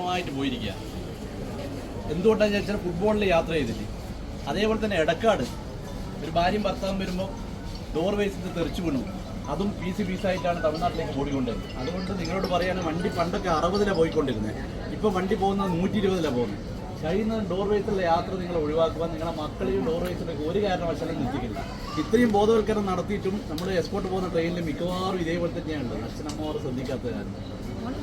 വിഷമമായിട്ട് പോയിരിക്കുക. എന്തുകൊണ്ടാണെന്ന് ചോദിച്ചാൽ ഫുട്ബോളിൽ യാത്ര ചെയ്തില്ലേ അതേപോലെ തന്നെ ഇടക്കാട് ഒരു ഭാര്യയും ഭർത്താവും വരുമ്പോൾ ഡോർ വേസിൽ തെറിച്ചു വീണു. അതും പീസ് പീസായിട്ടാണ് തമിഴ്നാട്ടിലേക്ക് ഓടിക്കൊണ്ടിരുന്നത്. അതുകൊണ്ട് നിങ്ങളോട് പറയാൻ വണ്ടി പണ്ടൊക്കെ അറുപതിലാണ് പോയിക്കൊണ്ടിരുന്നത് ഇപ്പോൾ വണ്ടി പോകുന്നത് നൂറ്റി ഇരുപതിലാണ് പോകുന്നത്. കഴിയുന്ന ഡോർ യാത്ര നിങ്ങൾ ഒഴിവാക്കുക നിങ്ങളുടെ മക്കളെയും ഡോർ വേസിലേക്ക് ഒരു കാരണവശാലും നിർത്തിക്കില്ല ഇത്രയും ബോധവൽക്കരണം നടത്തിയിട്ടും നമ്മൾ എക്സ്പോർട്ട് പോകുന്ന ട്രെയിനിൽ മിക്കവാറും ഇതേപോലെ തന്നെയാണ്. അച്ഛനമ്മമാർ ശ്രദ്ധിക്കാത്ത കാരണം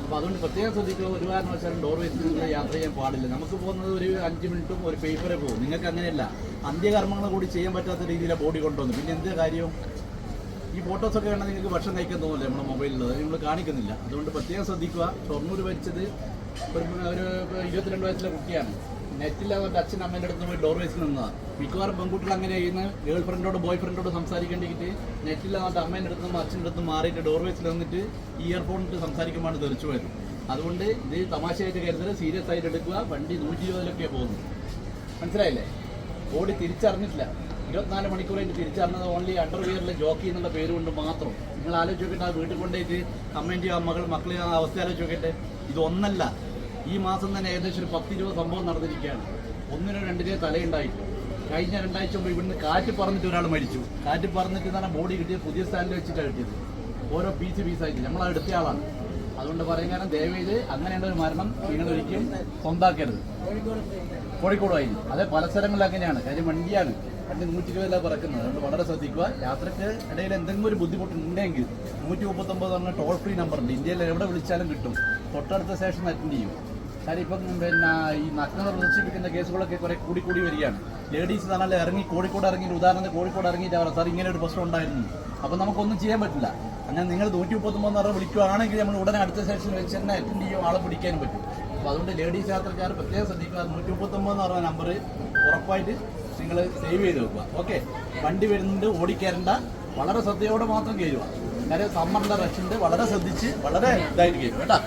അപ്പോൾ അതുകൊണ്ട് പ്രത്യേകം ശ്രദ്ധിക്കുക ഒരു കാരണവശാലും ഡോർ നിങ്ങൾ യാത്ര ചെയ്യാൻ പാടില്ല. നമുക്ക് പോകുന്നത് ഒരു അഞ്ച് മിനിറ്റും ഒരു പേപ്പറെ പോകും. നിങ്ങൾക്ക് അങ്ങനെയല്ല അന്ത്യകർമ്മങ്ങൾ കൂടി ചെയ്യാൻ പറ്റാത്ത രീതിയിലാണ് ബോഡി കൊണ്ടുവന്നു. പിന്നെ എന്ത് കാര്യവും ഈ ഫോട്ടോസൊക്കെ കണ്ടാൽ നിങ്ങൾക്ക് ഭക്ഷണം കഴിക്കാൻ തോന്നില്ല നമ്മുടെ മൊബൈലിലുള്ളത് നിങ്ങൾ കാണിക്കുന്നില്ല. അതുകൊണ്ട് പ്രത്യേകം ശ്രദ്ധിക്കുക. ഷൊർണൂർ വെച്ചത് ഒരു ഒരു ഇരുപത്തിരണ്ട് വയസ്സിലെ കുട്ടിയാണ്. നെറ്റില്ലാതെ അച്ഛൻ അമ്മേന്റെ അടുത്ത് പോയി ഡോർ വെച്ച് നിന്നതാണ് മിക്കവാറും പെൺകുട്ടികൾ അങ്ങനെ ചെയ്യുന്ന ഗേൾ ഫ്രണ്ടോട് ബോയ് ഫ്രണ്ടോട് സംസാരിക്കേണ്ടിട്ട് നെറ്റില്ലാതെ അമ്മേന്റെ അടുത്ത് നിന്ന് അച്ഛന്റെ അടുത്ത് മാറിയിട്ട് ഡോർ വെച്ച് നിന്നിട്ട് ഇയർഫോൺ ഇട്ട് സംസാരിക്കുമ്പോൾ തെറിച്ചു വരും അതുകൊണ്ട് ഇത് തമാശയായിട്ട് കരുതൽ സീരിയസ് ആയിട്ട് എടുക്കുക. വണ്ടി നൂറ്റി ഇരുപതിലൊക്കെയാണ് പോകുന്നത്. മനസ്സിലായില്ലേ? ഓടി തിരിച്ചറിഞ്ഞിട്ടില്ല. ഇരുപത്തിനാല് മണിക്കൂർ മണിക്കൂറായിട്ട് തിരിച്ചറിഞ്ഞത് ഓൺലി അണ്ടർവെയറിലെ ജോക്കി എന്നുള്ള പേര് കൊണ്ട് മാത്രം. നിങ്ങൾ ആലോചിച്ച് നോക്കിയിട്ട് ആ വീട്ടിൽ കൊണ്ടുപോയിട്ട് കമ്മന്റ് ആ മകൾ മക്കളെയും ആ അവസ്ഥ ആലോചിച്ച് നോക്കിയിട്ട് ഇതൊന്നല്ല ഈ മാസം തന്നെ ഏകദേശം ഒരു പത്ത് ഇരുപത് സംഭവം നടന്നിരിക്കുകയാണ്. ഒന്നിനോ രണ്ടിനോ തലയുണ്ടായിട്ട് കഴിഞ്ഞ രണ്ടാഴ്ച മുമ്പ് ഇവിടുന്ന് കാറ്റ് പറഞ്ഞിട്ട് ഒരാൾ മരിച്ചു. കാറ്റ് പറഞ്ഞിട്ട് തന്നെ ബോഡി കിട്ടിയ പുതിയ സ്റ്റാൻഡിൽ വെച്ചിട്ടാണ് കിട്ടിയത്. ഓരോ പീസ് പീസായിട്ട് നമ്മൾ എടുത്ത ആളാണ്. അതുകൊണ്ട് പറയും കാരണം ദയവേത് അങ്ങനെയുള്ള ഒരു മരണം നിങ്ങൾ ഒരിക്കലും കോഴിക്കോട് ആയി അതെ പല സ്ഥലങ്ങളിലൊക്കെ അങ്ങനെയാണ്. കാര്യം വണ്ടിയാണ്. വണ്ടി നൂറ്റി ഇരുപതിലാണ് പറക്കുന്നത്. അതുകൊണ്ട് വളരെ ശ്രദ്ധിക്കുക. യാത്രയ്ക്ക് ഇടയിൽ എന്തെങ്കിലും ഒരു ബുദ്ധിമുട്ടുണ്ടെങ്കിൽ നൂറ്റി മുപ്പത്തൊമ്പത് പറഞ്ഞ ടോൾ ഫ്രീ നമ്പറുണ്ട് ഇന്ത്യയിൽ എവിടെ വിളിച്ചാലും കിട്ടും. തൊട്ടടുത്ത സ്റ്റേഷൻ അറ്റൻഡ് ചെയ്യും. കാര്യം ഇപ്പം പിന്നെ ഈ നഗ്നത പ്രദർശിപ്പിക്കുന്ന കേസുകളൊക്കെ കുറെ കൂടി കൂടി വരികയാണ്. ലേഡീസ് ആണല്ലോ ഇറങ്ങി കോഴിക്കോട് ഇറങ്ങി ഉദാഹരണത്തിന് കോഴിക്കോട് ഇറങ്ങിയിട്ട് അവർ സാർ ഇങ്ങനെ ഒരു പ്രശ്നം ഉണ്ടായിരുന്നു. അപ്പം നമുക്കൊന്നും ചെയ്യാൻ പറ്റില്ല. അങ്ങനെ നിങ്ങൾ നൂറ്റി മുപ്പത്തൊമ്പത് പറഞ്ഞാൽ വിളിക്കുകയാണെങ്കിൽ നമ്മൾ ഉടനെ അടുത്ത സെഷൻ വെച്ച് തന്നെ അറ്റൻഡ് ചെയ്യും ആളെ പിടിക്കാനും പറ്റും. അപ്പോൾ അതുകൊണ്ട് ലേഡീസ് യാത്രക്കാർ പ്രത്യേകം ശ്രദ്ധിക്കുക. നൂറ്റി മുപ്പത്തൊമ്പത് എന്ന് പറഞ്ഞ നമ്പർ ഉറപ്പായിട്ട് നിങ്ങൾ സേവ് ചെയ്ത് വെക്കുക. ഓക്കെ വണ്ടി വരുന്നുണ്ട് ഓടിക്കരണ്ട വളരെ ശ്രദ്ധയോടെ മാത്രം കയറുക. കാര്യം സമ്മറിന്റെ ഉണ്ട്. വളരെ ശ്രദ്ധിച്ച് വളരെ ഇതായിട്ട് കയറും കേട്ടോ?